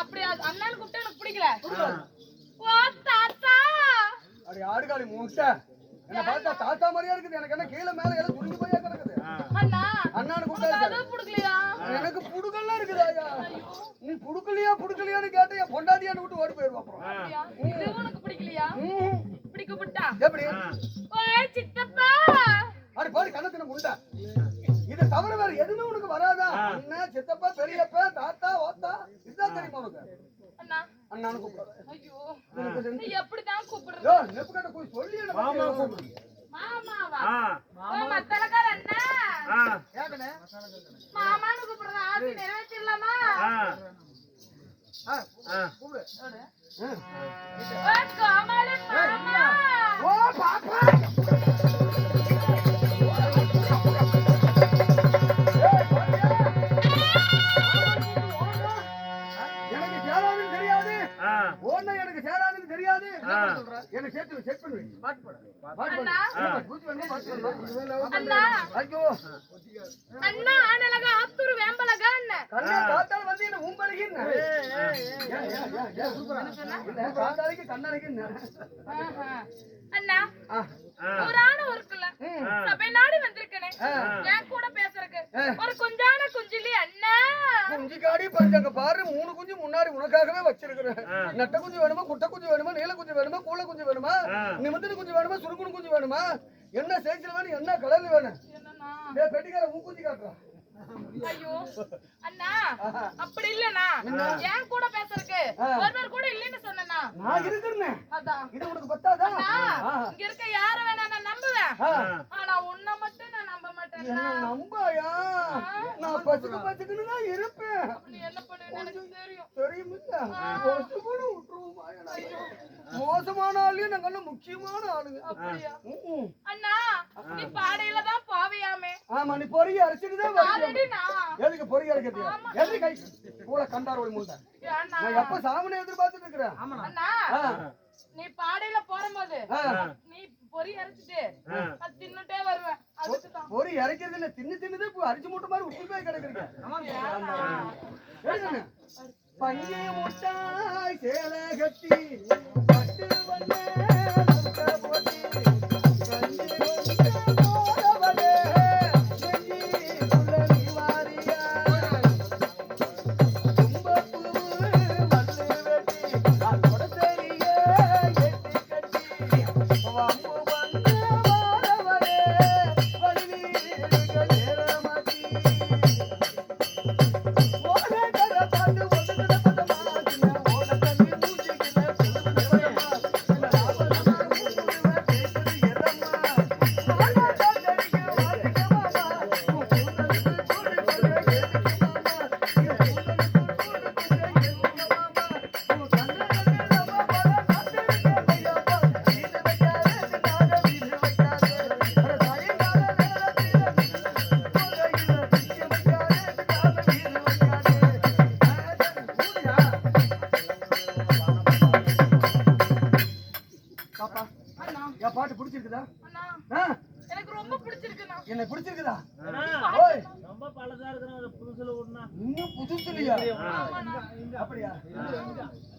அப்படியா? அண்ணான்னு கூப்பிட்டு எனக்கு பிடிக்கல. ஓ தாத்தா. அடி ஆடுகாலி முட்டை. என்ன பார்த்தா தாத்தா மாதிரியா இருக்குது. எனக்கு என்ன கீழே மேல எல்லாம் குடிஞ்சு போயா கிடக்குது. அண்ணா கூப்பிட்டா எனக்கு இருக்குது ஐயா. நீ புடுக்கலையா புடுக்கலையான்னு கேட்டு என் பொண்டாட்டியான்னு விட்டு ஓடி போயிருவா அப்புறம். உனக்கு பிடிக்கலையா? ம். பிடிக்கப்பட்டா எப்படி? சித்தப்பா. அடி பாரு கண்ணத்துல முண்டை. இது தவிர வேற எதுவுமே உனக்கு வராதா? அண்ணன் சித்தப்பா பெரியப்பா தாத்தா ஓத்தா இதுதான் தெரியுமா உனக்கு அண்ணா அண்ணான்னு கூப்பிடாத ஐயோ. நீ எப்படிதான் கூப்பிடுற? யோ நெப்பு கட்ட போய் சொல்லி என்ன பத்தி மாமாவா? ஆ. ஓ மத்தலக்கார அண்ணா ஆ. கேக்கனே மாமான்னு கூப்பிடுற ஆசை நிறைவேற்றிடலாமா? ஆ. ஆ ஆ. கூப்பிடு. ஓ கண்ணாலைக்கு ஆஹா. அண்ணா ஒரு ஆணு இருக்குல்ல சபை நாடி வந்திருக்கனே. என் கூட பேசுறதுக்கு ஒரு அண்ணா காடி பறிச்சாங்க பாரு மூணு குஞ்சு முன்னாடி உனக்காகவே வச்சிருக்கிறேன். நெட்ட குஞ்சு வேணுமா குட்டை குஞ்சு வேணுமா நீல குஞ்சு வேணுமா கூல குஞ்சு வேணுமா நிமித்தின குஞ்சு வேணுமா சுருக்குணு குஞ்சு வேணுமா என்ன சைஸ்ல வேணும் என்ன கலர்ல வேணும்? பெட்டிக்கார உன் குஞ்சு காட்டுறா. ஐயோ அண்ணா அப்படி இல்லண்ணா. என் கூட பேசுறதுக்கு ஒருவர் கூட இல்லைன்னு சொன்னண்ணா. நான் இருக்கிறேன். அதான். இது உனக்கு பத்தாதா? இங்க இருக்க யார வேணா நான் நம்புவேன் ஆ. ஆனா உன்னை மட்டும் நான் நம்ப மாட்டேன் என்ன நம்பாயா? நான் பச்சுக்கு பச்சுக்குன்னு தான் இருப்பேன். நீ என்ன பண்ணுவேன்னு எனக்கு தெரியும். தெரியுமில்ல? பசுக்குன்னு? மோசமான ஆளுங்க நாங்க முக்கியமான ஆளுங்க. அண்ணா நீ பாடையில தான் பாவியாமே. ஆமா நீ பொறி அரைச்சிட்டு தான் வரணும் ஆல்ரெடி நான் எதுக்கு பொறி அரைக்கிறது எதுக்கு கை கூட கண்டார் ஒரு முண்டை நான் எப்ப சாமனை எதிர்பார்த்துட்டு இருக்கிறேன்? அண்ணா நீ பாடையில போகும்போது ஆ. நீ பொறி அரைச்சிட்டு தின்னுட்டே வருவேன். பொறி இறக்கிறது இல்ல. தின்னு தின்னுதே அரிச்சு மூட்டை மாதிரி உப்பு போய் கிடக்குறீங்க எழுதுங்க முட்டாய் சேலை கட்டி பட்டு வந்தேன்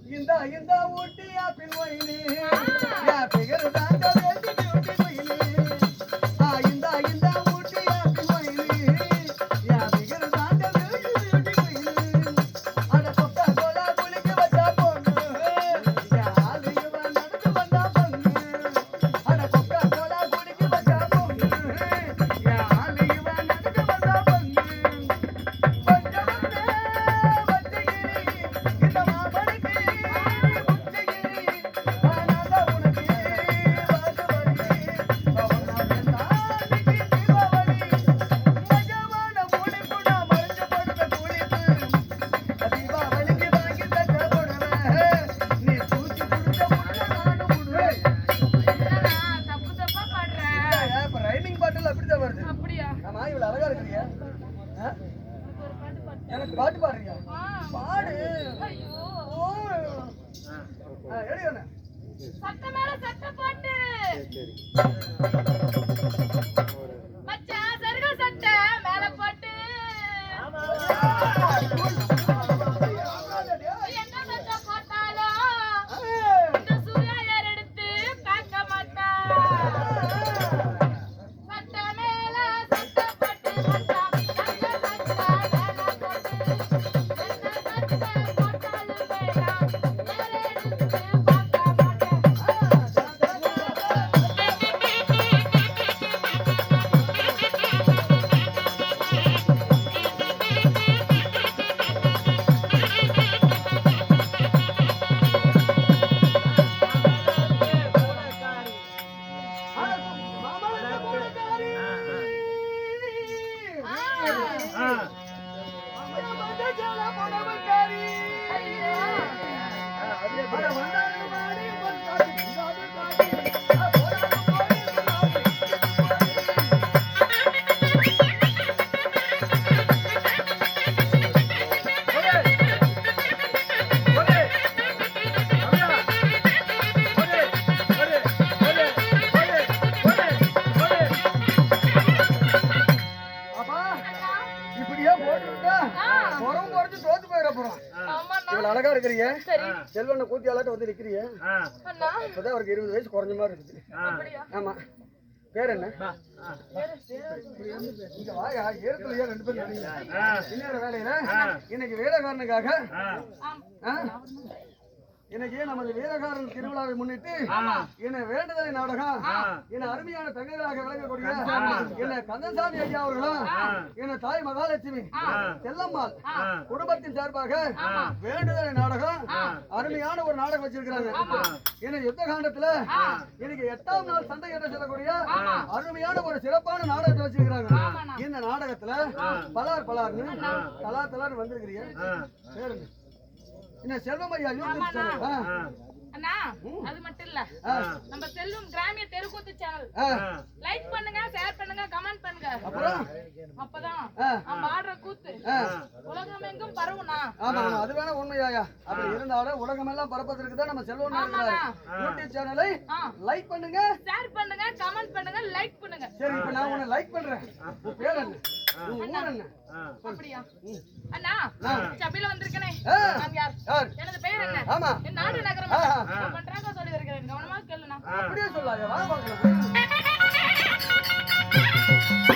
இந்த இந்த ஊட்டி ஆப்பிள் ஒயினு. என் பெயர் எனக்கு பாட்டு பாடுறியா? ஆ. பாடு. சட்டை மேல சட்டை போட்டு. Yeah. இருக்கிறீங்க? சரி. செல்வனை கூத்தியாளாட்ட வந்து நிக்கிறீங்க? அண்ணா. இப்பதான் அவருக்கு இருபது வயசு குறைஞ்ச மாதிரி இருக்குது. ஆமா. பேர் என்ன? ஏற்கலையா ரெண்டு பேரும் வேலையில இன்னைக்கு வேலைக்காரனுக்காக ஆ? இன்னைக்கு நமது வீரகாரன் திருவிழாவை முன்னிட்டு என்ன வேண்டுதலை நாடகம் என அருமையான தங்கைகளாக விளங்கக்கூடிய என்ன கந்தசாமி ஐயா அவர்களும் என்ன தாய் மகாலட்சுமி செல்லம்மாள் குடும்பத்தின் சார்பாக வேண்டுதலை நாடகம் அருமையான ஒரு நாடகம் வச்சிருக்கிறாங்க. என்ன யுத்த காண்டத்துல இன்னைக்கு எட்டாம் நாள் சண்டை என்று சொல்லக்கூடிய அருமையான ஒரு சிறப்பான நாடகத்தை வச்சிருக்கிறாங்க. இந்த நாடகத்துல பலார் பலார்னு தலா தலார் வந்திருக்கிறீங்க. என்ன சேனல் ஆ, அண்ணா அது மட்டும் இல்ல. நம்ம செல்வம் கிராமிய தெருக்கூத்து சேனல். லைக் பண்ணுங்க ஷேர் பண்ணுங்க கமெண்ட் பண்ணுங்க. அப்புறம்? அப்பதான் ஆ. நம்ம ஆடுற கூத்து. உலகம் எங்கும் பரவுனா. ஆமா அது வேணா உண்மையாயா? அப்படி இருந்தாலும் உலகமெல்லாம் பரப்பதற்கு தான் நம்ம செல்வம் யூடியூப் சேனலை. லைக் பண்ணுங்க. ஷேர் பண்ணுங்க கமெண்ட் பண்ணுங்க லைக் பண்ணுங்க. சரி இப்ப நான் உன்னை லைக் பண்றேன். உன் பேர் என்ன? உன் ஊர் என்ன? அப்படியா? அண்ணா சபையில வந்திருக்கனே. எனது பெயர் என்ன? ஆமா. என் நாடு. பண்றாங்க சொல்லி வருகிறேன் கவனமா கேளுண்ணா. அப்படியே சொல்லாத வா பார்க்கலாம்.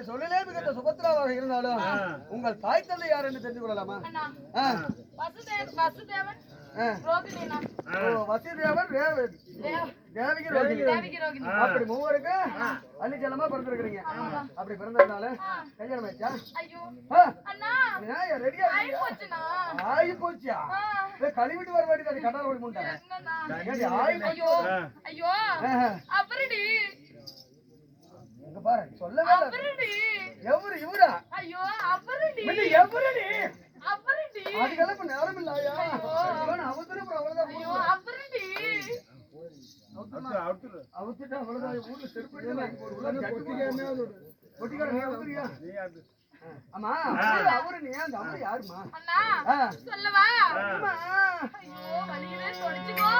அப்படி சொல்லிலே மிகுந்த சுபத்திராவாக இருந்தாலும் உங்கள் தாய் தந்தை யார் என்று தெரிந்து கொள்ளலாமா? வசுதேவன் அப்படி மூவருக்கு அன்னிச்சலமா பிறந்திருக்கிறீங்க. அப்படி பிறந்ததுனால கல்யாணம் ஆயிடுச்சா? ரெடியா ஆகி போச்சா? கழுவிட்டு வர வேண்டியது ஓடி முண்டை ஆகி போச்சு. ஐயோ. இங்க பாரு அவருடி எவரு இவரா? ஐயோ அவருடி எவருடி? அவருடி அதுக்கெல்லாம் இப்ப நேரம் இல்லையா இவன் அவசரம் அவ்வளவுதான் ஐயோ அவருடி அவுத்துட்டா அவ்வளவுதான் ஊர்ல செருப்பு? ஆமா அவரு நீ அந்த அம்மா யாருமா அண்ணா ஆ. சொல்லவா? அம்மா. ஐயோ வலிக்குதே தொடிச்சுக்கோ.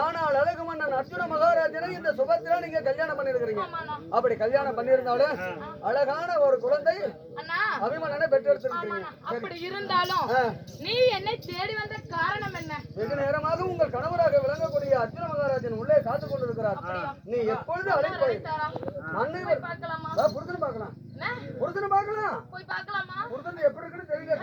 ஆனால் அழகு மன்னன் அர்ஜுன மகாராஜனை இந்த சுபத்ரா நீங்க கல்யாணம் பண்ணிருக்கிறீங்க. அப்படி கல்யாணம் பண்ணிருந்தாலும் அழகான ஒரு குழந்தை அபிமன்னனை பெற்றெடுத்திருக்கீங்க அப்படி இருந்தாலும் நீ என்னை தேடி வந்த காரணம் என்ன? வெகு நேரமாக உங்கள் கணவராக விளங்கக்கூடிய அர்ஜுன மகாராஜன் உள்ளே காத்து கொண்டிருக்கிறார். நீ எப்பொழுது அழைப்பை மன்னர் பார்க்கலாமா? புரிதல் பார்க்கலாம். புரிதல் பார்க்கலாம். போய் எப்படி இருக்குன்னு தெரியல.